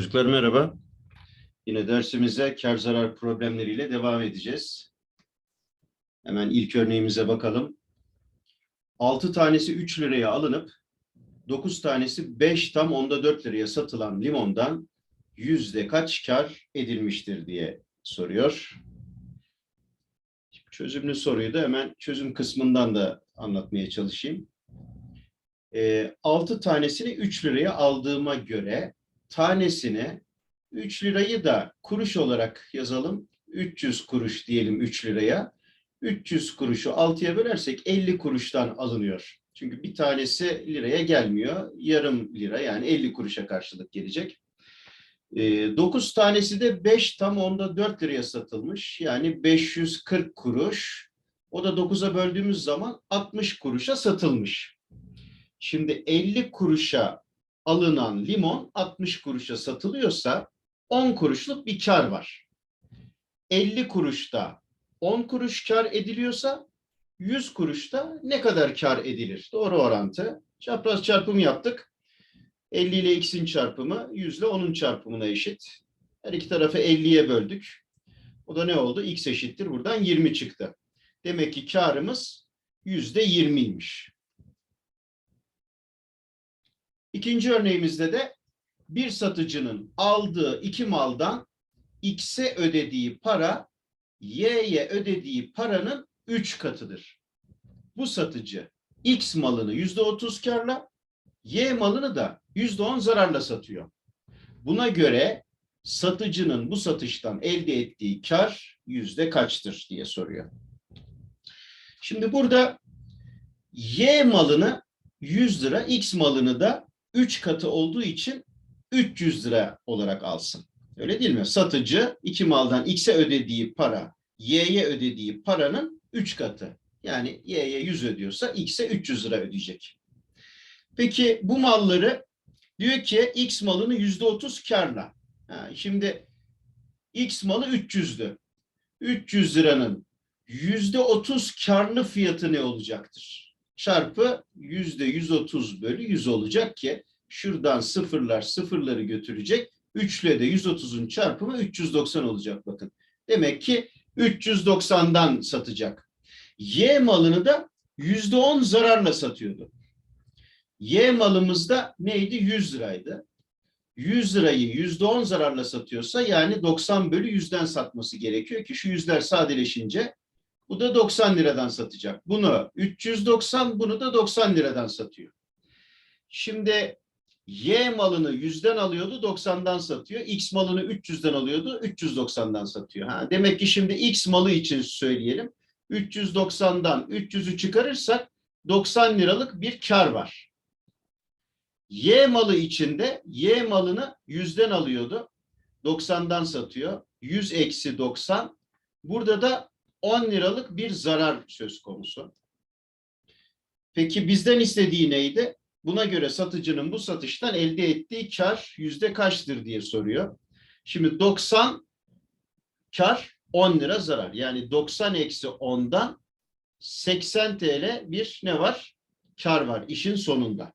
Çocuklar merhaba. Yine dersimize kar zarar problemleriyle devam edeceğiz. Hemen ilk örneğimize bakalım. 6 tanesi 3 liraya alınıp 9 tanesi 5 tam onda 4 liraya satılan limondan yüzde kaç kar edilmiştir diye soruyor. Çözümlü soruyu da hemen çözüm kısmından da anlatmaya çalışayım. 6 tanesini 3 liraya aldığıma göre tanesine 3 lirayı da kuruş olarak yazalım. 300 kuruş diyelim 3 liraya. 300 kuruşu 6'ya bölersek 50 kuruştan alınıyor. Çünkü bir tanesi liraya gelmiyor. Yarım lira yani 50 kuruşa karşılık gelecek. 9 tanesi de 5 tam onda 4 liraya satılmış. Yani 540 kuruş. O da 9'a böldüğümüz zaman 60 kuruşa satılmış. Şimdi 50 kuruşa alınan limon 60 kuruşa satılıyorsa 10 kuruşluk bir kar var. 50 kuruşta 10 kuruş kar ediliyorsa 100 kuruşta ne kadar kar edilir? Doğru orantı. Çapraz çarpım yaptık. 50 ile x'in çarpımı 100 ile 10'un çarpımına eşit. Her iki tarafı 50'ye böldük. O da ne oldu? x eşittir. Buradan 20 çıktı. Demek ki karımız yüzde 20'ymiş. İkinci örneğimizde de bir satıcının aldığı iki maldan X'e ödediği para Y'ye ödediği paranın 3 katıdır. Bu satıcı X malını yüzde otuz karla, Y malını da yüzde on zararla satıyor. Buna göre satıcının bu satıştan elde ettiği kar yüzde kaçtır diye soruyor. Şimdi burada Y malını 100 lira, X malını da 3 katı olduğu için 300 lira olarak alsın. Öyle değil mi? Satıcı iki maldan X'e ödediği para, Y'ye ödediği paranın 3 katı. Yani Y'ye 100 ödüyorsa X'e 300 lira ödeyecek. Peki bu malları diyor ki X malını %30 karla. Ha, şimdi X malı 300'dü. 300 liranın %30 karlı fiyatı ne olacaktır? Çarpı %130 bölü 100 olacak ki şuradan sıfırlar sıfırları götürecek. 3 ile de 130'un çarpımı 390 olacak bakın. Demek ki 390'dan satacak. Y malını da %10 zararla satıyordu. Y malımızda neydi? 100 liraydı. 100 lirayı %10 zararla satıyorsa yani 90 bölü 100'den satması gerekiyor ki şu yüzler sadeleşince bu da 90 liradan satacak. Bunu 390, bunu da 90 liradan satıyor. Şimdi Y malını 100'den alıyordu, 90'dan satıyor. X malını 300'den alıyordu, 390'dan satıyor. Ha, demek ki şimdi X malı için söyleyelim. 390'dan 300'ü çıkarırsak 90 liralık bir kar var. Y malı içinde Y malını 100'den alıyordu. 90'dan satıyor. 100 eksi 90. Burada da 10 liralık bir zarar söz konusu. Peki bizden istediği neydi? Buna göre satıcının bu satıştan elde ettiği kar yüzde kaçtır diye soruyor. Şimdi 90 kar 10 lira zarar. Yani 90 eksi 10'dan 80 TL bir ne var? Kar var işin sonunda.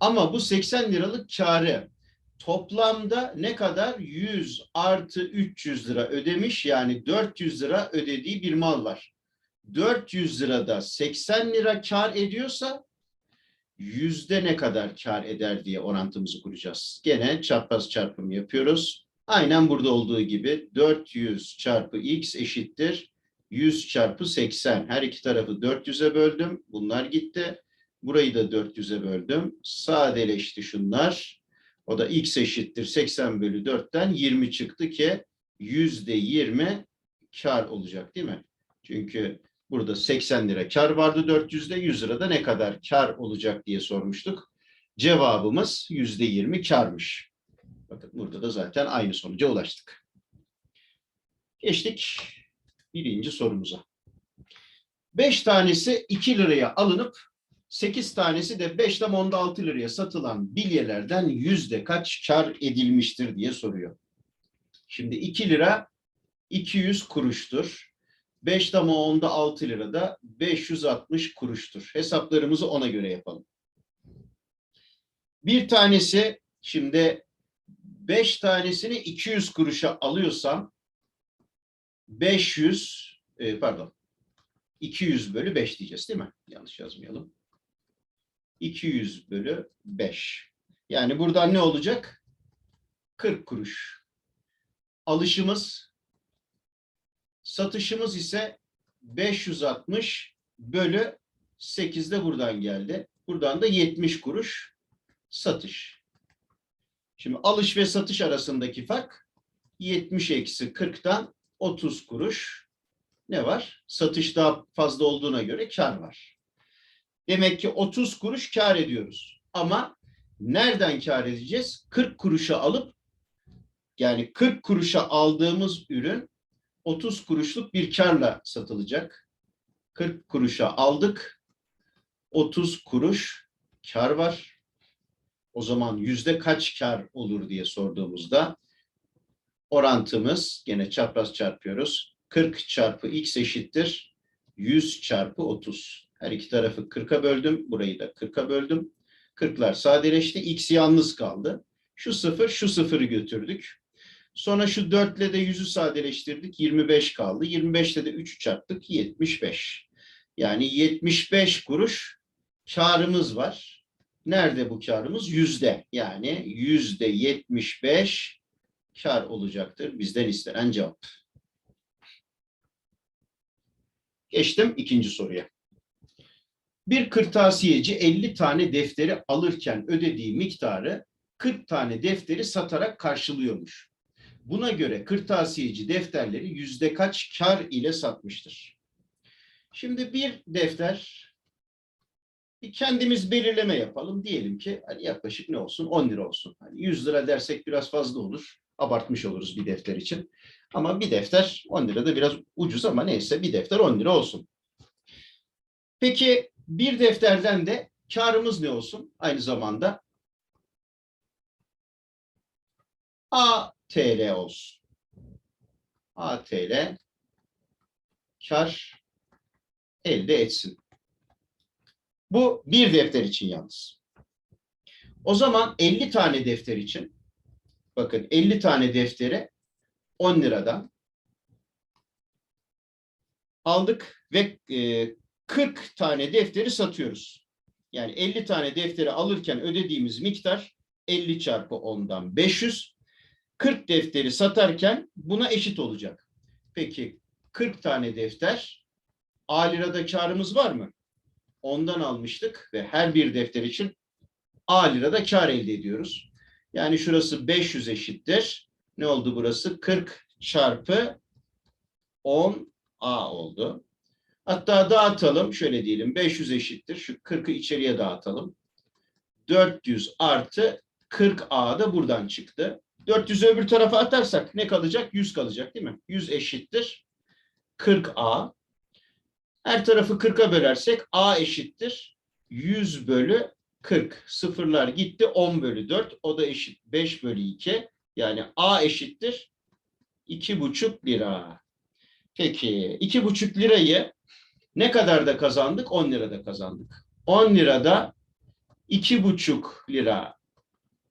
Ama bu 80 liralık karı toplamda ne kadar? 100 artı 300 lira ödemiş yani 400 lira ödediği bir mal var. 400 lirada 80 lira kar ediyorsa yüzde ne kadar kar eder diye orantımızı kuracağız. Gene çarpaz çarpım yapıyoruz. Aynen burada olduğu gibi 400 çarpı x eşittir 100 çarpı 80. Her iki tarafı 400'e böldüm. Bunlar gitti. Burayı da 400'e böldüm. Sadeleşti şunlar. O da x eşittir 80 bölü 4'ten 20 çıktı ki yüzde 20 kar olacak değil mi? Çünkü burada 80 lira kar vardı 400'de 100 lirada ne kadar kar olacak diye sormuştuk. Cevabımız yüzde 20 karmış. Bakın burada da zaten aynı sonuca ulaştık. Geçtik birinci sorumuza. 5 tanesi 2 liraya alınıp 8 tanesi de 5 tam onda 6 liraya satılan bilyelerden yüzde kaç kar edilmiştir diye soruyor. Şimdi 2 lira 200 kuruştur. 5 tam onda 6 lira da 560 kuruştur. Hesaplarımızı ona göre yapalım. Bir tanesi şimdi 5 tanesini 200 kuruşa alıyorsam 500 e, pardon 200 bölü 5 diyeceğiz değil mi? Yanlış yazmayalım. 200 bölü 5. Yani buradan ne olacak? 40 kuruş. Alışımız satışımız ise 560 bölü 8 de buradan geldi. Buradan da 70 kuruş satış. Şimdi alış ve satış arasındaki fark 70 eksi 40'tan 30 kuruş ne var? Satış daha fazla olduğuna göre kar var. Demek ki 30 kuruş kar ediyoruz. Ama nereden kar edeceğiz? 40 kuruşa alıp yani 40 kuruşa aldığımız ürün 30 kuruşluk bir karla satılacak. 40 kuruşa aldık. 30 kuruş kar var. O zaman yüzde kaç kar olur diye sorduğumuzda orantımız gene çapraz çarpıyoruz. 40 çarpı x eşittir 100 çarpı 30. Her iki tarafı 40'a böldüm. Burayı da 40'a böldüm. 40'lar sadeleşti. X yalnız kaldı. Şu sıfır, şu sıfırı götürdük. Sonra şu 4 ile de 100'ü sadeleştirdik. 25 kaldı. 25 ile de 3'ü çarptık. 75. Yani 75 kuruş karımız var. Nerede bu karımız? Yüzde. Yani yüzde 75 kar olacaktır. Bizden istenen cevap. Geçtim ikinci soruya. Bir kırtasiyeci 50 tane defteri alırken ödediği miktarı 40 tane defteri satarak karşılıyormuş. Buna göre kırtasiyeci defterleri yüzde kaç kar ile satmıştır? Şimdi bir defter bir kendimiz belirleme yapalım. Diyelim ki hani yaklaşık ne olsun? 10 lira olsun. Hani 100 lira dersek biraz fazla olur. Abartmış oluruz bir defter için. Ama bir defter 10 lira da biraz ucuz ama neyse bir defter 10 lira olsun. Peki bir defterden de karımız ne olsun? Aynı zamanda A TL olsun. A TL kar elde etsin. Bu bir defter için yalnız. O zaman 50 tane defter için bakın 50 tane defteri 10 liradan aldık ve e, 40 tane defteri satıyoruz. Yani 50 tane defteri alırken ödediğimiz miktar 50 çarpı 10'dan 500. 40 defteri satarken buna eşit olacak. Peki 40 tane defter A lirada karımız var mı? Ondan almıştık ve her bir defter için A lirada kar elde ediyoruz. Yani şurası 500 eşittir. Ne oldu burası? 40 çarpı 10 A oldu. Hatta dağıtalım. Şöyle diyelim 500 eşittir. Şu 40'ı içeriye dağıtalım. 400 artı 40A da buradan çıktı. 400'ü öbür tarafa atarsak ne kalacak? 100 kalacak değil mi? 100 eşittir 40A. Her tarafı 40'a bölersek A eşittir 100 bölü 40. Sıfırlar gitti 10 bölü 4. O da eşit 5 bölü 2. Yani A eşittir 2,5 lira. Peki 2,5 lirayı ne kadar da kazandık? 10 lirada kazandık. 10 lirada 2,5 lira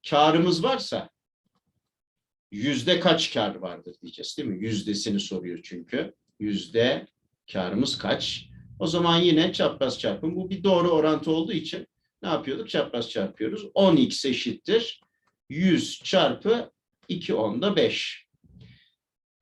karımız varsa yüzde kaç kar vardır diyeceğiz değil mi? Yüzdesini soruyor çünkü. Yüzde karımız kaç? O zaman yine çapraz çarpım. Bu bir doğru orantı olduğu için ne yapıyorduk? Çapraz çarpıyoruz. 10x eşittir. 100 çarpı 2 onda 5.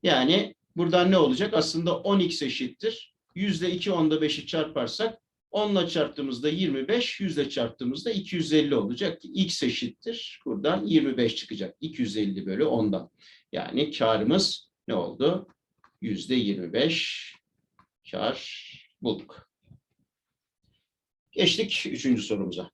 Yani buradan ne olacak? Aslında 10x eşittir. Yüzde 2 onda 5'i çarparsak 10 ile çarptığımızda 25, 100 ile çarptığımızda 250 olacak ki x eşittir. Buradan 25 çıkacak. 250 bölü 10'dan. Yani karımız ne oldu? Yüzde 25 kar bulduk. Geçtik üçüncü sorumuza.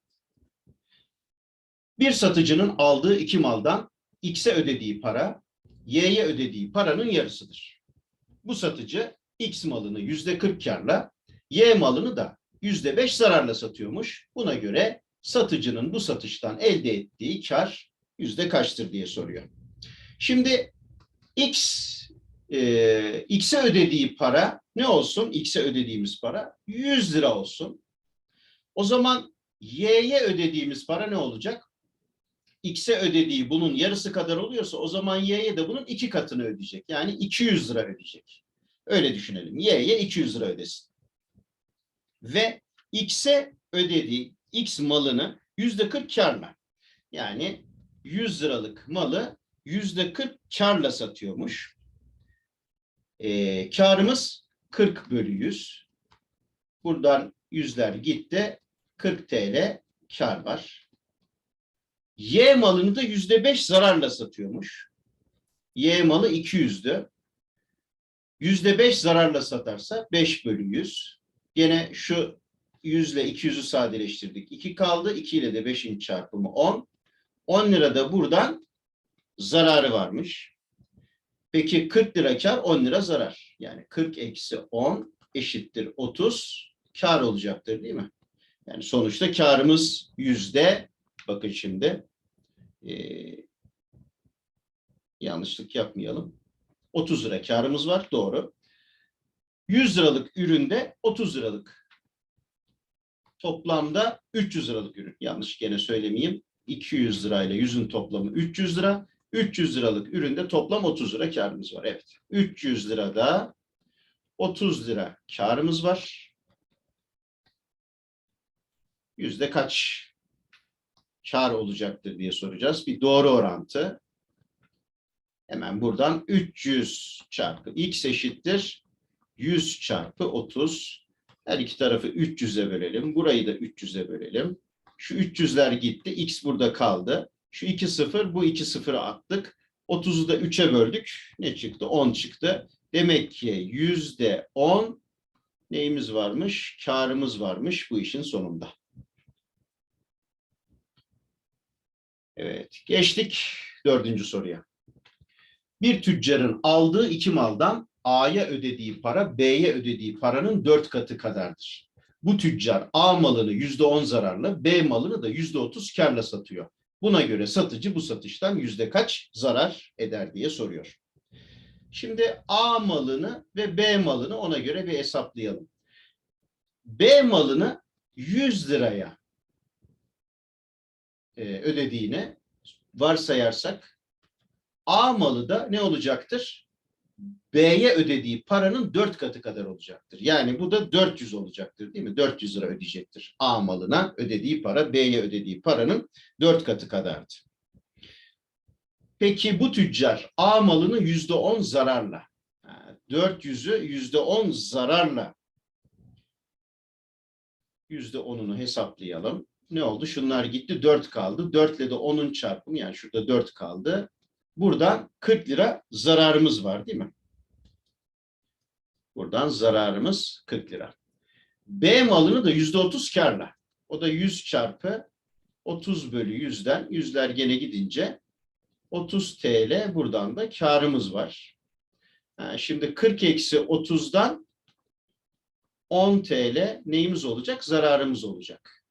Bir satıcının aldığı iki maldan X'e ödediği para, Y'ye ödediği paranın yarısıdır. Bu satıcı X malını yüzde 40 karla, Y malını da yüzde 5 zararla satıyormuş. Buna göre satıcının bu satıştan elde ettiği kar yüzde kaçtır diye soruyor. Şimdi X e, X'e ödediği para ne olsun? X'e ödediğimiz para 100 lira olsun. O zaman Y'ye ödediğimiz para ne olacak? X'e ödediği bunun yarısı kadar oluyorsa o zaman Y'ye de bunun iki katını ödeyecek. Yani 200 lira ödeyecek. Öyle düşünelim. Y'ye 200 lira ödesin. Ve X'e ödediği X malını yüzde 40 karla. Yani 100 liralık malı yüzde 40 karla satıyormuş. Ee, karımız 40 bölü 100. Buradan yüzler gitti. 40 TL kar var. Y malını da yüzde 5 zararla satıyormuş. Y malı 200'dü. Yüzde 5 zararla satarsa 5 bölü 100. Gene şu 100 ile 200'ü sadeleştirdik. 2 kaldı. 2 ile de 5'in çarpımı 10. 10 lira da buradan zararı varmış. Peki 40 lira kar 10 lira zarar. Yani 40 eksi 10 eşittir 30 kar olacaktır değil mi? Yani sonuçta karımız yüzde bakın şimdi eee, yanlışlık yapmayalım. 30 lira karımız var doğru. 100 liralık üründe 30 liralık toplamda 300 liralık ürün. Yanlış gene söylemeyeyim. 200 lirayla 100'ün toplamı 300 lira. 300 liralık üründe toplam 30 lira karımız var. Evet. 300 lirada 30 lira karımız var. Yüzde kaç kar olacaktır diye soracağız. Bir doğru orantı. Hemen buradan 300 çarpı x eşittir 100 çarpı 30. Her iki tarafı 300'e bölelim. Burayı da 300'e bölelim. Şu 300'ler gitti. X burada kaldı. Şu 2 sıfır, bu 2 sıfırı attık. 30'u da 3'e böldük. Ne çıktı? 10 çıktı. Demek ki yüzde 10 neyimiz varmış? Karımız varmış bu işin sonunda. Evet, geçtik dördüncü soruya. Bir tüccarın aldığı iki maldan A'ya ödediği para B'ye ödediği paranın dört katı kadardır. Bu tüccar A malını yüzde on zararla, B malını da yüzde otuz karla satıyor. Buna göre satıcı bu satıştan yüzde kaç zarar eder diye soruyor. Şimdi A malını ve B malını ona göre bir hesaplayalım. B malını 100 liraya e, ödediğini varsayarsak A malı da ne olacaktır? B'ye ödediği paranın dört katı kadar olacaktır. Yani bu da 400 olacaktır değil mi? 400 lira ödeyecektir. A malına ödediği para B'ye ödediği paranın dört katı kadardı. Peki bu tüccar A malını yüzde on zararla, 400'ü yüzde on zararla yüzde onunu hesaplayalım. Ne oldu? Şunlar gitti. 4 kaldı. 4 ile de 10'un çarpımı yani şurada 4 kaldı. Buradan 40 lira zararımız var değil mi? Buradan zararımız 40 lira. B malını da yüzde 30 karla. O da 100 çarpı 30 bölü 100'den yüzler gene gidince 30 TL buradan da karımız var. Ha, şimdi 40 eksi 30'dan 10 TL neyimiz olacak? Zararımız olacak.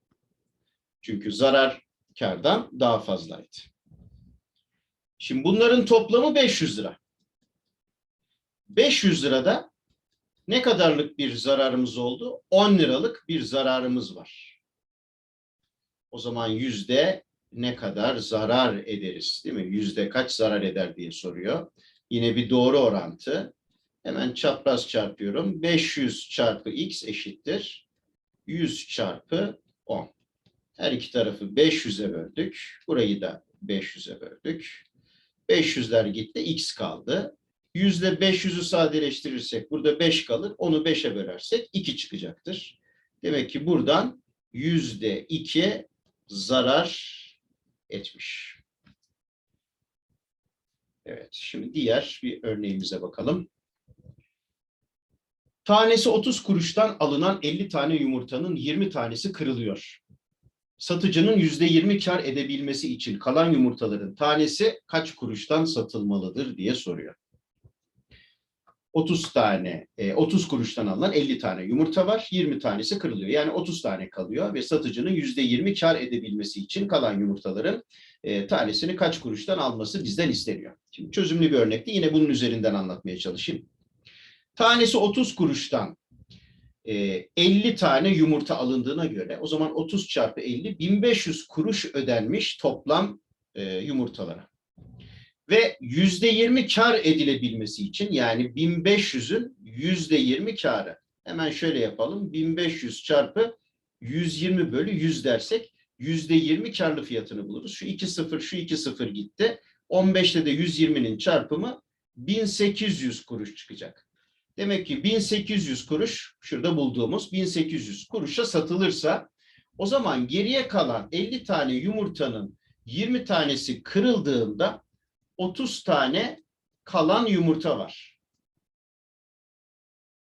Çünkü zarar kardan daha fazlaydı. Şimdi bunların toplamı 500 lira. 500 lirada ne kadarlık bir zararımız oldu? 10 liralık bir zararımız var. O zaman yüzde ne kadar zarar ederiz değil mi? Yüzde kaç zarar eder diye soruyor. Yine bir doğru orantı. Hemen çapraz çarpıyorum. 500 çarpı x eşittir. 100 çarpı 10. Her iki tarafı 500'e böldük. Burayı da 500'e böldük. 500'ler gitti. X kaldı. 100 ile 500'ü sadeleştirirsek burada 5 kalır. Onu 5'e bölersek 2 çıkacaktır. Demek ki buradan yüzde 2 zarar etmiş. Evet, şimdi diğer bir örneğimize bakalım. Tanesi 30 kuruştan alınan 50 tane yumurtanın 20 tanesi kırılıyor. Satıcının %20 kar edebilmesi için kalan yumurtaların tanesi kaç kuruştan satılmalıdır diye soruyor. 30 tane, e, 30 kuruştan alınan 50 tane yumurta var. 20 tanesi kırılıyor. Yani 30 tane kalıyor ve satıcının %20 kar edebilmesi için kalan yumurtaların e, tanesini kaç kuruştan alması bizden isteniyor. Şimdi çözümlü bir örnekte yine bunun üzerinden anlatmaya çalışayım. Tanesi 30 kuruştan e, 50 tane yumurta alındığına göre o zaman 30 çarpı 50 1500 kuruş ödenmiş toplam e, yumurtalara. Ve yüzde yirmi kar edilebilmesi için yani 1500'ün yüzde yirmi karı. Hemen şöyle yapalım. 1500 çarpı 120 bölü 100 dersek yüzde yirmi karlı fiyatını buluruz. Şu iki sıfır, şu iki sıfır gitti. 15'te de 120'nin çarpımı 1800 kuruş çıkacak. Demek ki 1800 kuruş şurada bulduğumuz 1800 kuruşa satılırsa o zaman geriye kalan 50 tane yumurtanın 20 tanesi kırıldığında 30 tane kalan yumurta var.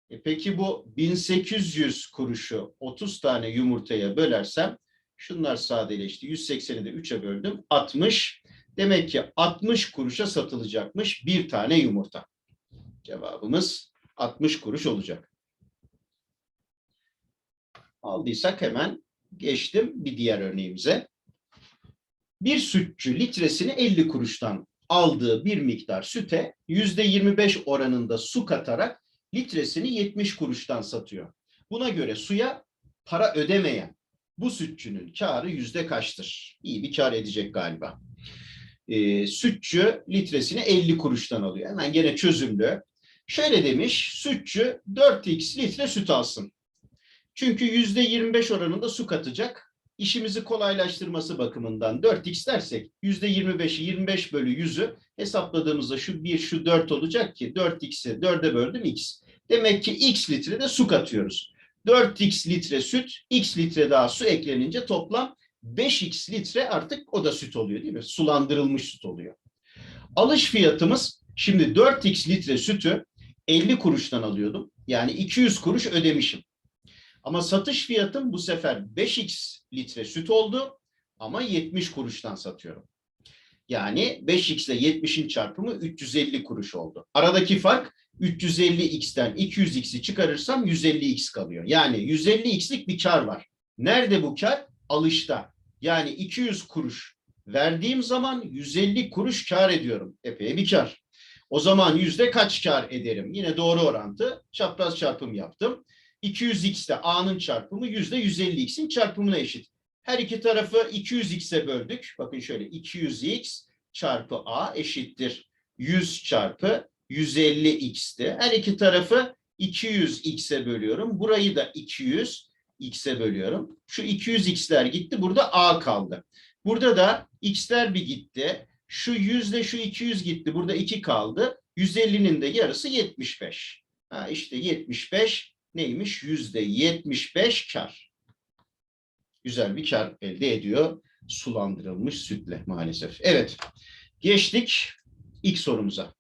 E peki bu 1800 kuruşu 30 tane yumurtaya bölersem şunlar sadeleşti. 180'i de 3'e böldüm. 60. Demek ki 60 kuruşa satılacakmış bir tane yumurta. Cevabımız 60 kuruş olacak. Aldıysak hemen geçtim bir diğer örneğimize. Bir sütçü litresini 50 kuruştan aldığı bir miktar süte %25 oranında su katarak litresini 70 kuruştan satıyor. Buna göre suya para ödemeyen bu sütçünün karı yüzde kaçtır? İyi bir kar edecek galiba. Ee, sütçü litresini 50 kuruştan alıyor. Hemen gene çözümlü. Şöyle demiş, sütçü 4x litre süt alsın. Çünkü yüzde 25 oranında su katacak. İşimizi kolaylaştırması bakımından 4x dersek yüzde 25'i 25 bölü 100'ü hesapladığımızda şu 1 şu 4 olacak ki 4x'i 4'e böldüm x. Demek ki x litre de su katıyoruz. 4x litre süt, x litre daha su eklenince toplam 5x litre artık o da süt oluyor değil mi? Sulandırılmış süt oluyor. Alış fiyatımız şimdi 4x litre sütü 50 kuruştan alıyordum. Yani 200 kuruş ödemişim. Ama satış fiyatım bu sefer 5x litre süt oldu ama 70 kuruştan satıyorum. Yani 5x ile 70'in çarpımı 350 kuruş oldu. Aradaki fark 350x'ten 200x'i çıkarırsam 150x kalıyor. Yani 150x'lik bir kar var. Nerede bu kar? Alışta. Yani 200 kuruş verdiğim zaman 150 kuruş kar ediyorum. Epey bir kar. O zaman yüzde kaç kar ederim? Yine doğru orantı. Çapraz çarpım yaptım. 200x de a'nın çarpımı yüzde 150x'in çarpımına eşit. Her iki tarafı 200x'e böldük. Bakın şöyle 200x çarpı a eşittir. 100 çarpı 150x'ti. Her iki tarafı 200x'e bölüyorum. Burayı da 200x'e bölüyorum. Şu 200x'ler gitti. Burada a kaldı. Burada da x'ler bir gitti. Şu 100 ile şu 200 gitti. Burada 2 kaldı. 150'nin de yarısı 75. Ha işte 75 neymiş? Yüzde 75 kar. Güzel bir kar elde ediyor sulandırılmış sütle maalesef. Evet. Geçtik ilk sorumuza.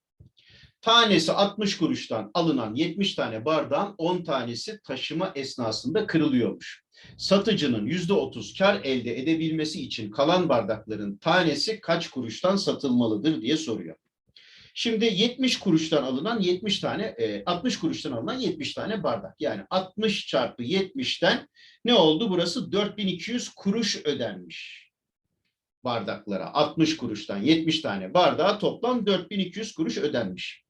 Tanesi 60 kuruştan alınan 70 tane bardağın 10 tanesi taşıma esnasında kırılıyormuş. Satıcının %30 kar elde edebilmesi için kalan bardakların tanesi kaç kuruştan satılmalıdır diye soruyor. Şimdi 70 kuruştan alınan 70 tane, 60 kuruştan alınan 70 tane bardak. Yani 60 çarpı 70'ten ne oldu? Burası 4200 kuruş ödenmiş bardaklara. 60 kuruştan 70 tane bardağa toplam 4200 kuruş ödenmiş.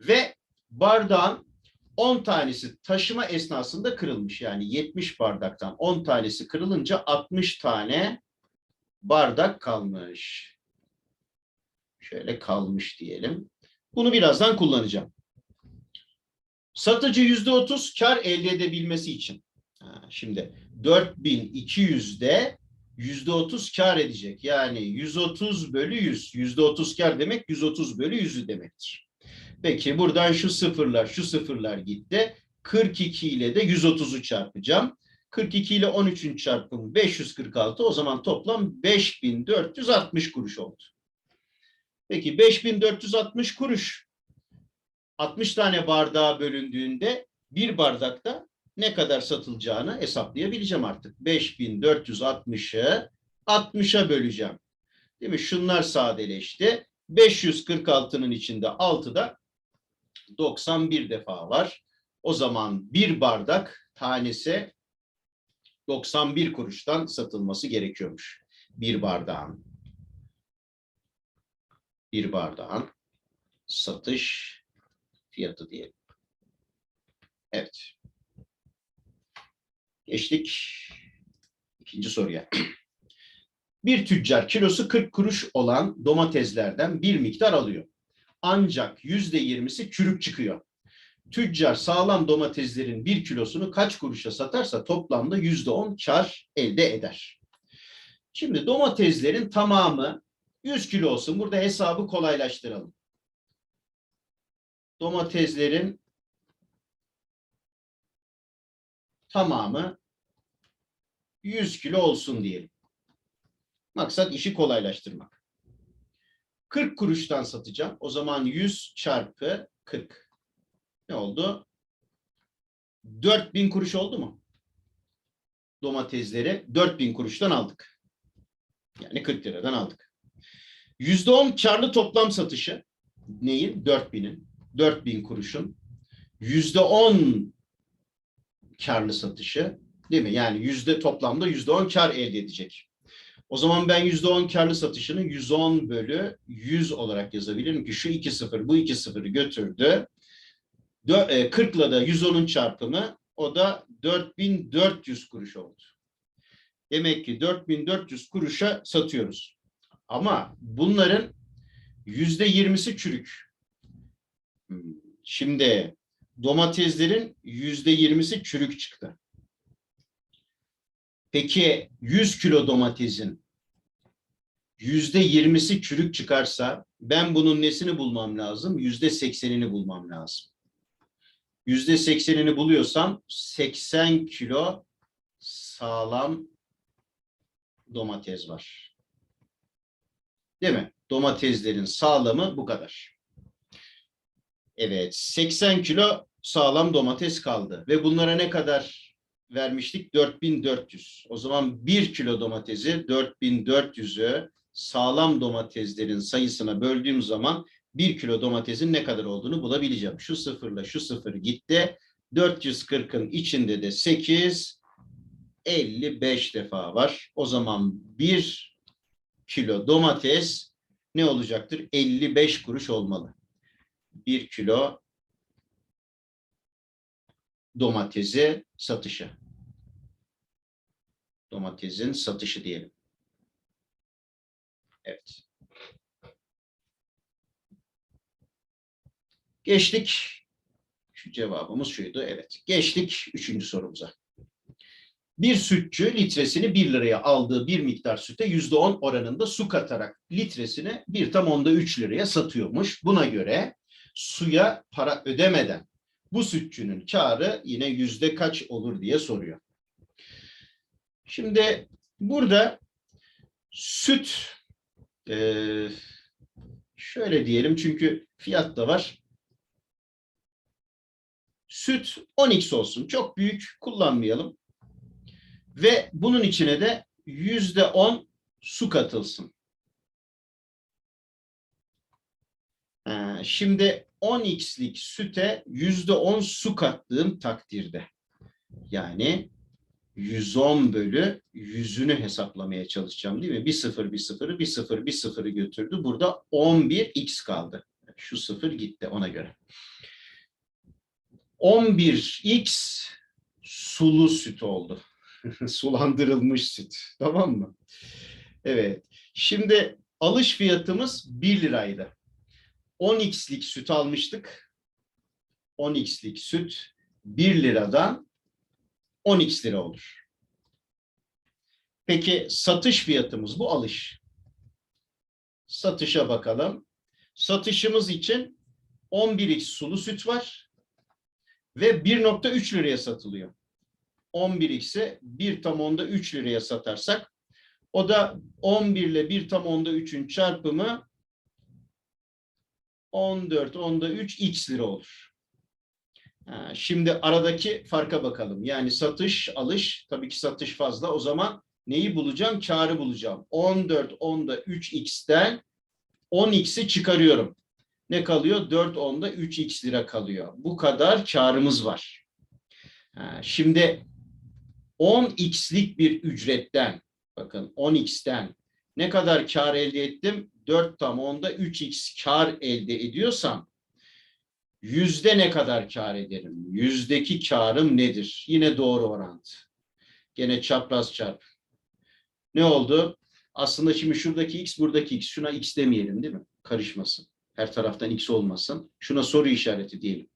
Ve bardağın 10 tanesi taşıma esnasında kırılmış. Yani 70 bardaktan 10 tanesi kırılınca 60 tane bardak kalmış. Şöyle kalmış diyelim. Bunu birazdan kullanacağım. Satıcı yüzde otuz kar elde edebilmesi için. Ha, şimdi 4200'de yüzde otuz kar edecek. Yani 130 bölü 100. Yüzde otuz kar demek 130 bölü 100'ü demektir. Peki buradan şu sıfırlar, şu sıfırlar gitti. 42 ile de 130'u çarpacağım. 42 ile 13'ün çarpımı 546. O zaman toplam 5460 kuruş oldu. Peki 5460 kuruş 60 tane bardağa bölündüğünde bir bardakta ne kadar satılacağını hesaplayabileceğim artık. 5460'ı 60'a böleceğim. Değil mi? Şunlar sadeleşti. 546'nın içinde 6'da 91 defa var. O zaman bir bardak tanesi 91 kuruştan satılması gerekiyormuş. Bir bardağın bir bardağın satış fiyatı diyelim. Evet. Geçtik ikinci soruya. Bir tüccar kilosu 40 kuruş olan domateslerden bir miktar alıyor. Ancak yüzde yirmisi çürük çıkıyor. Tüccar sağlam domateslerin bir kilosunu kaç kuruşa satarsa toplamda yüzde on kar elde eder. Şimdi domateslerin tamamı 100 kilo olsun. Burada hesabı kolaylaştıralım. Domateslerin tamamı 100 kilo olsun diyelim. Maksat işi kolaylaştırmak. 40 kuruştan satacağım. O zaman 100 çarpı 40. Ne oldu? 4000 kuruş oldu mu? Domatesleri 4000 kuruştan aldık. Yani 40 liradan aldık. %10 karlı toplam satışı neyin? 4000'in. 4000 kuruşun. %10 karlı satışı değil mi? Yani yüzde toplamda yüzde on kar elde edecek. O zaman ben yüzde on karlı satışını 110 bölü 100 olarak yazabilirim ki şu iki sıfır bu iki sıfırı götürdü. Dö- e, 40 ile de 110'un çarpımı o da 4400 kuruş oldu. Demek ki 4400 kuruşa satıyoruz. Ama bunların yüzde yirmisi çürük. Hmm, Şimdi domateslerin yüzde yirmisi çürük çıktı. Peki 100 kilo domatesin yüzde yirmisi çürük çıkarsa ben bunun nesini bulmam lazım? Yüzde seksenini bulmam lazım. Yüzde seksenini buluyorsam 80 kilo sağlam domates var. Değil mi? Domateslerin sağlamı bu kadar. Evet, 80 kilo sağlam domates kaldı ve bunlara ne kadar vermiştik? 4400. O zaman 1 kilo domatesi 4400'ü sağlam domateslerin sayısına böldüğüm zaman 1 kilo domatesin ne kadar olduğunu bulabileceğim. Şu sıfırla şu sıfır gitti. 440'ın içinde de 8 55 defa var. O zaman 1 kilo domates ne olacaktır? 55 kuruş olmalı. 1 kilo domatesi satışı. Domatesin satışı diyelim. Evet. Geçtik. Şu cevabımız şuydu. Evet. Geçtik üçüncü sorumuza. Bir sütçü litresini 1 liraya aldığı bir miktar süte yüzde on oranında su katarak litresini bir tam onda 3 liraya satıyormuş. Buna göre suya para ödemeden bu sütçünün karı yine yüzde kaç olur diye soruyor. Şimdi burada süt eee, şöyle diyelim çünkü fiyat da var. Süt 10x olsun. Çok büyük kullanmayalım. Ve bunun içine de yüzde 10 su katılsın. Şimdi 10x'lik süte yüzde 10 su kattığım takdirde yani 110 bölü yüzünü hesaplamaya çalışacağım değil mi? Bir sıfır bir sıfırı bir sıfır bir sıfırı götürdü. Burada 11x kaldı. Şu sıfır gitti ona göre. 11x sulu süt oldu. Sulandırılmış süt. Tamam mı? Evet. Şimdi alış fiyatımız 1 liraydı. 10x'lik süt almıştık. 10x'lik süt 1 liradan 10x lira olur. Peki satış fiyatımız bu alış. Satışa bakalım. Satışımız için 11x sulu süt var ve 1.3 liraya satılıyor. 11x'e 1 tam onda 3 liraya satarsak o da 11 ile 1 tam onda 3'ün çarpımı 14 onda 3 x lira olur. Şimdi aradaki farka bakalım. Yani satış, alış, tabii ki satış fazla. O zaman neyi bulacağım? Karı bulacağım. 14 onda 3x'ten 10x'i çıkarıyorum. Ne kalıyor? 4 onda 3x lira kalıyor. Bu kadar karımız var. Şimdi 10x'lik bir ücretten, bakın 10x'ten ne kadar kar elde ettim? 4 tam onda 3x kar elde ediyorsam yüzde ne kadar kar ederim? Yüzdeki karım nedir? Yine doğru orantı. Gene çapraz çarp. Ne oldu? Aslında şimdi şuradaki x buradaki x. Şuna x demeyelim değil mi? Karışmasın. Her taraftan x olmasın. Şuna soru işareti diyelim.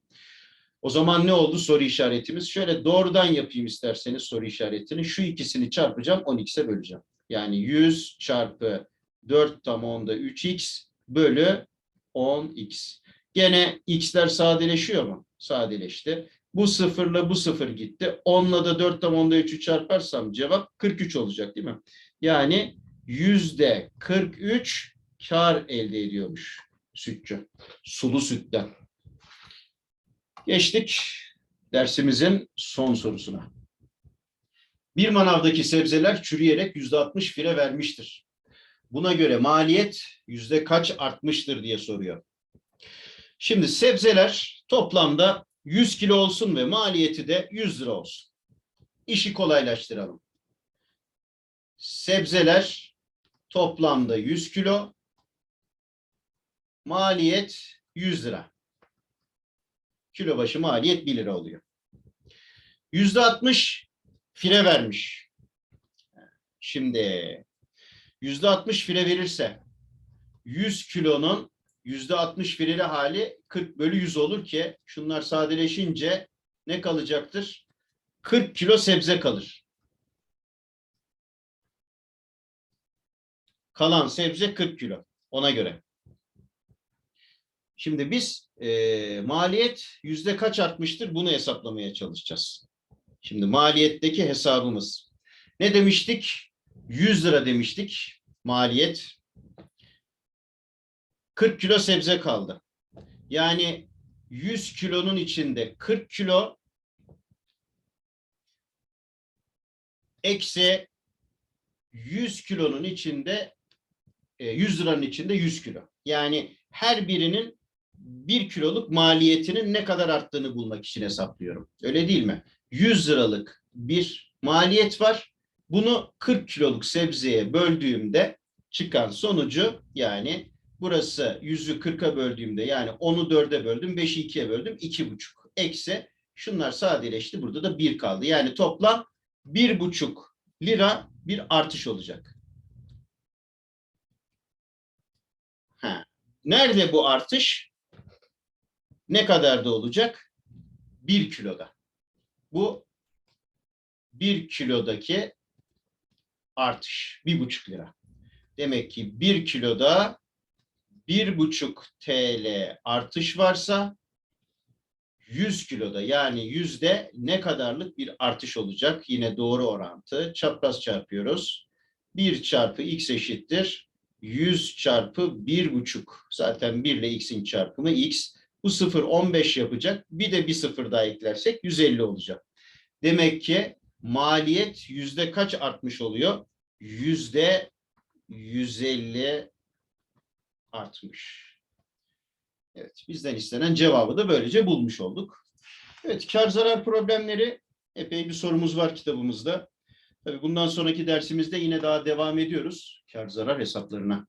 O zaman ne oldu soru işaretimiz? Şöyle doğrudan yapayım isterseniz soru işaretini. Şu ikisini çarpacağım 10x'e böleceğim. Yani 100 çarpı 4 tam onda 3x bölü 10x. Gene x'ler sadeleşiyor mu? Sadeleşti. Bu sıfırla bu sıfır gitti. 10'la da 4 tam onda 3'ü çarparsam cevap 43 olacak değil mi? Yani yüzde 43 kar elde ediyormuş sütçü. Sulu sütten. Geçtik dersimizin son sorusuna. Bir manavdaki sebzeler çürüyerek yüzde 60 fire vermiştir. Buna göre maliyet yüzde kaç artmıştır diye soruyor. Şimdi sebzeler toplamda 100 kilo olsun ve maliyeti de 100 lira olsun. İşi kolaylaştıralım. Sebzeler toplamda 100 kilo, maliyet 100 lira. Kilo başı maliyet 1 lira oluyor. Yüzde 60 fire vermiş. Şimdi yüzde 60 fire verirse 100 kilonun yüzde 60 fireli hali 40 bölü 100 olur ki şunlar sadeleşince ne kalacaktır? 40 kilo sebze kalır. Kalan sebze 40 kilo. Ona göre. Şimdi biz e, maliyet yüzde kaç artmıştır bunu hesaplamaya çalışacağız. Şimdi maliyetteki hesabımız. Ne demiştik? 100 lira demiştik maliyet. 40 kilo sebze kaldı. Yani 100 kilonun içinde 40 kilo eksi 100 kilonun içinde e, 100 liranın içinde 100 kilo. Yani her birinin 1 kiloluk maliyetinin ne kadar arttığını bulmak için hesaplıyorum. Öyle değil mi? 100 liralık bir maliyet var. Bunu 40 kiloluk sebzeye böldüğümde çıkan sonucu yani burası 100'ü 40'a böldüğümde yani 10'u 4'e böldüm, 5'i 2'ye böldüm 2,5 eksi şunlar sadeleşti. Burada da 1 kaldı. Yani toplam 1,5 lira bir artış olacak. Ha. Nerede bu artış? Ne kadar da olacak? 1 kiloda. Bu 1 kilodaki artış. 1,5 lira. Demek ki 1 kiloda 1,5 TL artış varsa 100 kiloda yani yüzde ne kadarlık bir artış olacak? Yine doğru orantı. Çapraz çarpıyoruz. 1 çarpı x eşittir. 100 çarpı 1,5. Zaten 1 ile x'in çarpımı x. Bu sıfır 15 yapacak. Bir de bir sıfır daha eklersek 150 olacak. Demek ki maliyet yüzde kaç artmış oluyor? Yüzde 150 artmış. Evet, bizden istenen cevabı da böylece bulmuş olduk. Evet, kar zarar problemleri epey bir sorumuz var kitabımızda. Tabii bundan sonraki dersimizde yine daha devam ediyoruz kar zarar hesaplarına.